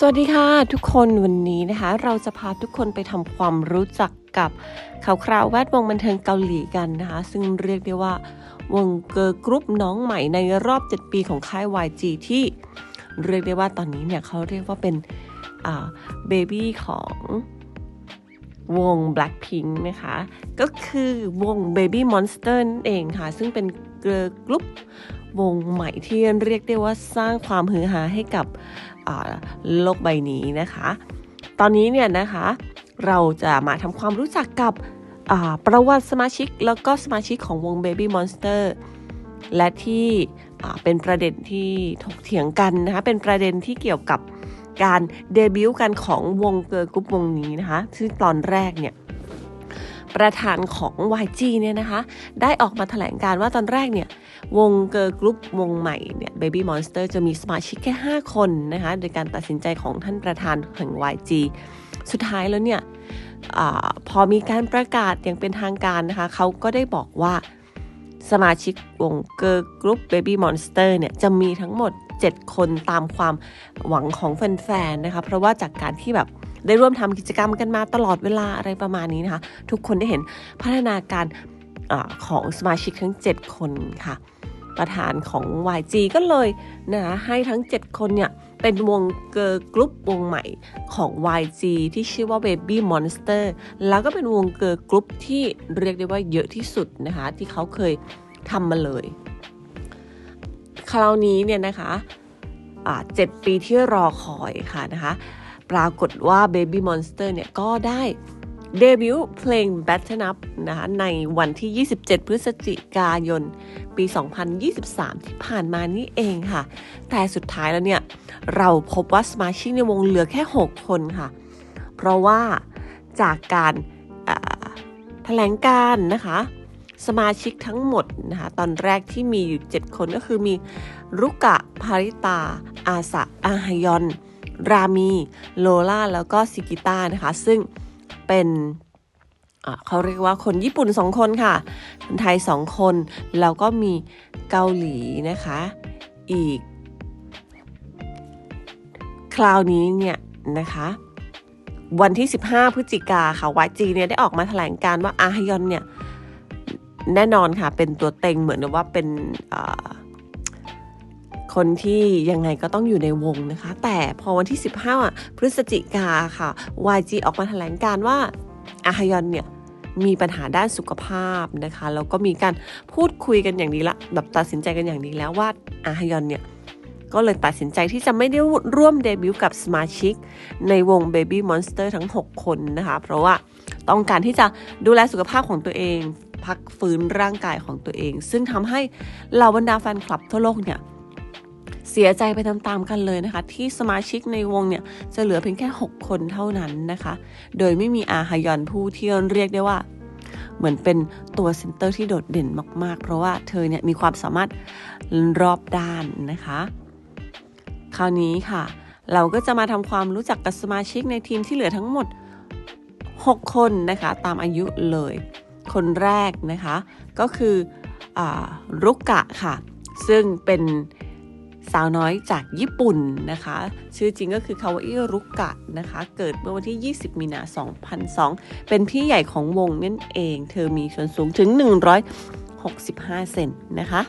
สวัสดีค่ะทุกคนวันนี้นะคะ เราจะพาทุกคนไปทำความรู้จักกับข่าวคราวแวดวงบันเทิงเกาหลีกันนะคะ ซึ่งเรียกได้ว่าวงเกิร์กรุ๊ปน้องใหม่ในรอบ 7 ปีของค่าย YG ที่เรียกได้ว่าตอนนี้เนี่ยเขาเรียกว่าเป็นเบบี้ของวง Blackpink นะคะ ก็คือวง Baby Monster นั่นเองค่ะ ซึ่งเป็นเกิร์กรุ๊ป วงใหม่ที่เรียกได้ว่าสร้างความฮือฮาให้กับโลกใบนี้นะคะ ตอนนี้เนี่ยนะคะเราจะมาทำความรู้จักกับประวัติสมาชิกแล้วก็สมาชิกของวง Baby Monster และที่เป็นประเด็นที่ถกเถียงกันนะคะเป็นประเด็นที่เกี่ยวกับการเดบิวต์กันของวงเกิร์ลกรุ๊ปวงนี้นะคะซึ่งตอนแรกเนี่ย ประธานของ YG เนี่ยนะคะ ได้ออกมาแถลงการว่าตอนแรกเนี่ย วงเกิร์ลกรุ๊ปวงใหม่เนี่ย Baby Monster จะมีสมาชิกแค่ 5 คนนะคะ โดยการตัดสินใจของท่านประธานแห่ง YG สุดท้ายแล้วเนี่ยอพอมีการประกาศอย่างเป็นทางการนะคะ เขาก็ได้บอกว่าสมาชิกวงเกิร์ลกรุ๊ป Baby Monster เนี่ย จะมีทั้งหมด 7 คนตามความหวังของแฟนๆนะคะ เพราะว่าจากการที่แบบ ได้ร่วมทำกิจกรรมกันมาตลอดเวลาอะไรประมาณนี้นะคะ ทุกคนได้เห็นพัฒนาการอของสมาชิกทั้ง 7 คนค่ะ ประธานของ YG ก็เลยนะคะให้ทั้ง 7 คนเนี่ยเป็นวงเกิร์กรุ๊ปวงใหม่ของ YG ที่ชื่อว่า Baby Monster แล้วก็เป็นวงเกิร์กรุ๊ปที่เรียกได้ว่าเยอะที่สุดนะคะ ที่เขาเคยทำมาเลย คราวนี้เนี่ยนะคะเจ็ดปีที่รอคอยค่ะนะคะ ปรากฏว่า Baby Monster เนี่ยก็ได้เดบิวต์เพลง Batten Up นะคะในวันที่ 27 พฤศจิกายน ปี 2023 ที่ผ่านมานี่เองค่ะ แต่สุดท้ายแล้วเนี่ย เราพบว่าสมาชิกในวงเหลือแค่ 6 คนค่ะ เพราะว่าจากการแถลงการนะคะ สมาชิกทั้งหมดนะคะตอนแรกที่มีอยู่ 7 คนก็คือมีรุกะ ภาริตา อาสะอาฮยอน รามีโลล่าแล้วก็ซิกิต้านะคะ ซึ่งเป็นเขาเรียกว่าคนญี่ปุ่นสองคนค่ะ คนไทยสองคน แล้วก็มีเกาหลีนะคะ อีก คราวนี้เนี่ยนะคะ วันที่ 15 พฤศจิกาค่ะวจีเนี่ยได้ออกมาแถลงการว่าอาฮยอนเนี่ย แน่นอนค่ะ เป็นตัวเต็งเหมือนว่าเป็น คนที่ยังไงก็ต้องอยู่ในวงนะคะ แต่พอวันที่ 15พฤศจิกาค่ะ YG ออกมาแถลงการว่าอาฮยอนเนี่ยมีปัญหาด้านสุขภาพนะคะแล้วก็มีการพูดคุยกันอย่างดีละแบบตัดสินใจกันอย่างดีแล้วว่าอาฮยอนเนี่ยก็เลยตัดสินใจที่จะไม่ได้ร่วมเดบิวต์กับสมาชิก ในวง Baby Monster ทั้ง 6 คนนะคะ เพราะว่าต้องการที่จะดูแลสุขภาพของตัวเอง พักฟื้นร่างกายของตัวเอง ซึ่งทำให้เหล่าบรรดาแฟนคลับทั่วโลกเนี่ย เสียใจไปตามๆกันเลยนะคะ ที่สมาชิกในวงเนี่ยจะเหลือเพียงแค่ 6 คนเท่านั้นนะคะ โดยไม่มีอาฮยอนผู้ที่เรียกได้ว่า เหมือนเป็นตัวเซนเตอร์ที่โดดเด่นมาก ๆ เพราะว่าเธอเนี่ยมีความสามารถรอบด้านนะคะ คราวนี้ค่ะ เราก็จะมาทำความรู้จักกับสมาชิกในทีมที่เหลือทั้งหมด 6 คนนะคะตามอายุเลย คนแรกนะคะ ก็คืออรุกกะค่ะ ซึ่งเป็น สาวน้อยจากญี่ปุ่นนะคะ ชื่อจริงก็คือคาวาอิรุกะนะคะ เกิดเมื่อวันที่ 20 มีนา 2002 เป็นพี่ใหญ่ของวงนั่นเอง เธอมีส่วนสูงถึง 165 เซนนะคะ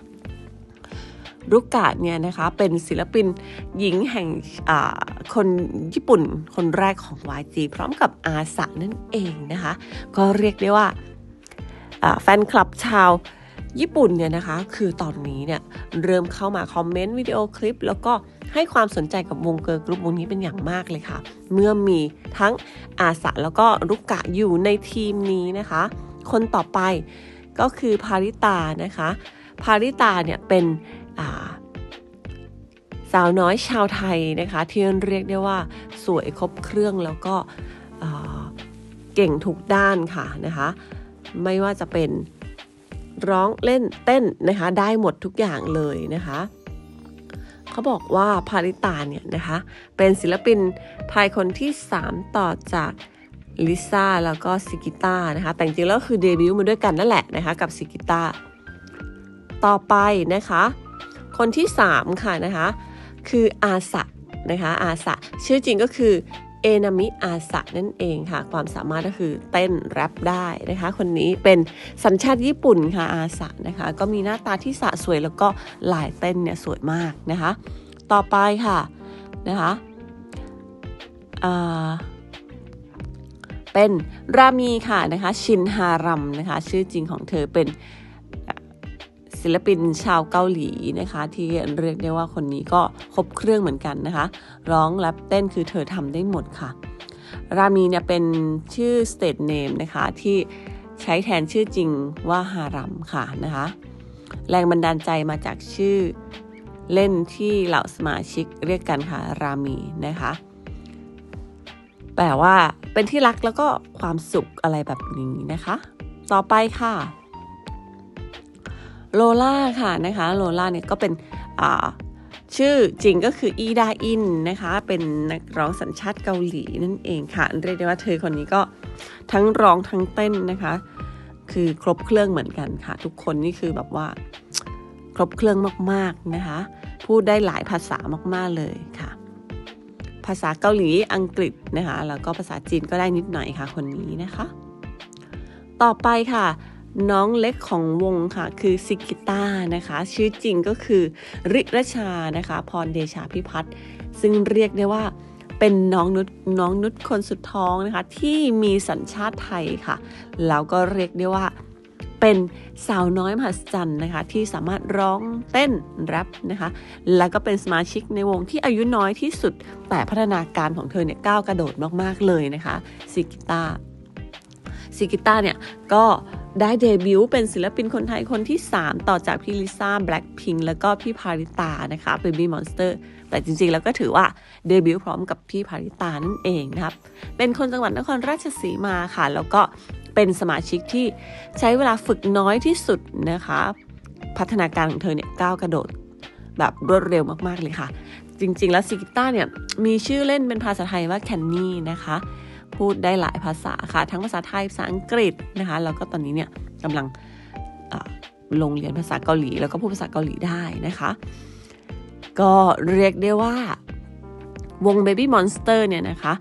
รุกะเนี่ยนะคะเป็นศิลปินหญิงแห่งคนญี่ปุ่นคนแรกของ YG พร้อมกับอาสะนั่นเองนะคะ ก็เรียกได้ว่าแฟนคลับชาว ญี่ปุ่นเนี่ยนะคะ คือตอนนี้เนี่ยเริ่มเข้ามาคอมเมนต์วิดีโอคลิป แล้วก็ให้ความสนใจกับวงเกิร์ลกรุ๊ปวงนี้เป็นอย่างมากเลยค่ะ เมื่อมีทั้งอาสะแล้วก็รุกกะอยู่ในทีมนี้นะคะ คนต่อไปก็คือพาริตานะคะ พาริตาเนี่ยเป็นสาวน้อยชาวไทยนะคะที่เรียกได้ว่าสวยครบเครื่องแล้วก็เก่งทุกด้านค่ะนะคะ ไม่ว่าจะเป็น ร้องเล่นเต้นนะคะ ได้หมดทุกอย่างเลยนะคะเขาบอกว่าพาริตาเนี่ยนะคะ เป็นศิลปินไทยคนที่ 3 ต่อจากลิซ่าแล้วก็ซิกิต้านะคะ แต่จริงแล้วคือเดบิวต์มาด้วยกันนั่นแหละนะคะ กับซิกิต้าต่อไปนะคะ คนที่ 3 ค่ะนะคะ คืออาสะนะคะอาสะชื่อจริงก็คือ เอนามิอาสะนั่นเองค่ะ ความสามารถก็คือเต้นแรปได้นะคะ คนนี้เป็นสัญชาติญี่ปุ่นค่ะอาสะนะคะ ก็มีหน้าตาที่สะสวยแล้วก็ลายเต้นเนี่ยสวยมากนะคะ ต่อไปค่ะนะคะเป็นรามีค่ะนะคะ ชินฮารัมนะคะ ชื่อจริงของเธอเป็น ศิลปินชาวเกาหลีนะคะ ที่เรียกได้ว่าคนนี้ก็ครบเครื่องเหมือนกันนะคะ ร้องแรปเต้นคือเธอทำได้หมดค่ะ รามีเนี่ยเป็นชื่อ state name นะคะที่ใช้แทนชื่อจริงว่าฮารัมค่ะนะคะ แรงบันดาลใจมาจากชื่อเล่นที่เหล่าสมาชิกเรียกกันค่ะรามีนะคะแปลว่าเป็นที่รักแล้วก็ความสุขอะไรแบบนี้นะคะ ต่อไปค่ะ โลล่าค่ะนะคะโลล่าเนี่ยก็เป็นชื่อจริงก็คืออีดาอินนะคะ เป็นนักร้องสัญชาติเกาหลีนั่นเองค่ะ เรียกได้ว่าเธอคนนี้ก็ทั้งร้องทั้งเต้นนะคะ คือครบเครื่องเหมือนกันค่ะ ทุกคนนี่คือแบบว่าครบเครื่องมากๆนะคะ พูดได้หลายภาษามากๆเลยค่ะ ภาษาเกาหลีอังกฤษนะคะ แล้วก็ภาษาจีนก็ได้นิดหน่อยค่ะคนนี้นะคะ ต่อไปค่ะ น้องเล็กของวงค่ะ คือซิกิต้านะคะ ชื่อจริงก็คือริรชานะคะ พรเดชาพิพัฒน์ซึ่งเรียกได้ว่าเป็นน้องนุชน้องนุชคนสุดท้องนะคะ ที่มีสัญชาติไทยค่ะ แล้วก็เรียกได้ว่าเป็นสาวน้อยมหัศจรรย์นะคะ ที่สามารถร้องเต้นแรปนะคะ แล้วก็เป็นสมาชิกในวงที่อายุน้อยที่สุด แต่พัฒนาการของเธอเนี่ยก้าวกระโดดมาก ๆ เลยนะคะซิกิต้า ซิกิต้าเนี่ย ก็ได้เดบิวต์เป็นศิลปินคนไทยคนที่ 3 ต่อจากพี่ลิซ่าแบล็คพิงแล้วก็พี่พาริตานะคะ Baby Monster แต่จริงๆ แล้วก็ถือว่าเดบิวต์พร้อมกับพี่พาริตานั่นเองนะครับ เป็นคนจังหวัดนครราชสีมาค่ะ แล้วก็เป็นสมาชิกที่ใช้เวลาฝึกน้อยที่สุดนะคะ พัฒนาการของเธอเนี่ยก้าวกระโดดแบบรวดเร็วมากๆเลยค่ะ จริงๆ แล้วซิกิต้าเนี่ยมีชื่อเล่นเป็นภาษาไทยว่าแคนนี่นะคะ พูดได้หลายภาษาค่ะ ทั้งภาษาไทย ภาษาอังกฤษนะคะ แล้วก็ตอนนี้เนี่ยกำลังลงเรียนภาษาเกาหลี แล้วก็พูดภาษาเกาหลีได้นะคะ ก็เรียกได้ว่าวง Baby Monster เนี่ยนะคะ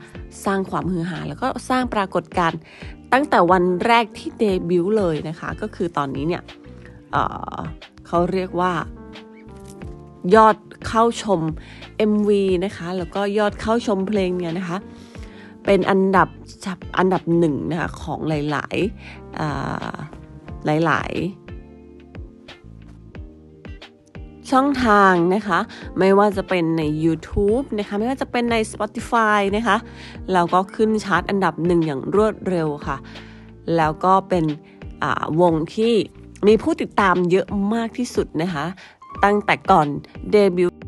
สร้างความฮือฮาแล้วก็สร้างปรากฏการณ์ตั้งแต่วันแรกที่เดบิวต์เลยนะคะ ก็คือตอนนี้เนี่ยเเขาเรียกว่ายอดเข้าชม MV นะคะ แล้วก็ยอดเข้าชมเพลงเนี่ยนะคะ เป็นอันดับอันดับหนึ่งนะคะของหลายๆอ่าหลายช่องทางนะคะ ไม่ว่าจะเป็นใน YouTube นะคะ ไม่ว่าจะเป็นใน Spotify นะคะแล้วก็ขึ้นชาร์ตอันดับหนึ่งอย่างรวดเร็วค่ะ แล้วก็เป็นอ่าวงที่มีผู้ติดตามเยอะมากที่สุดนะคะ ตั้งแต่ก่อนเดบิวต์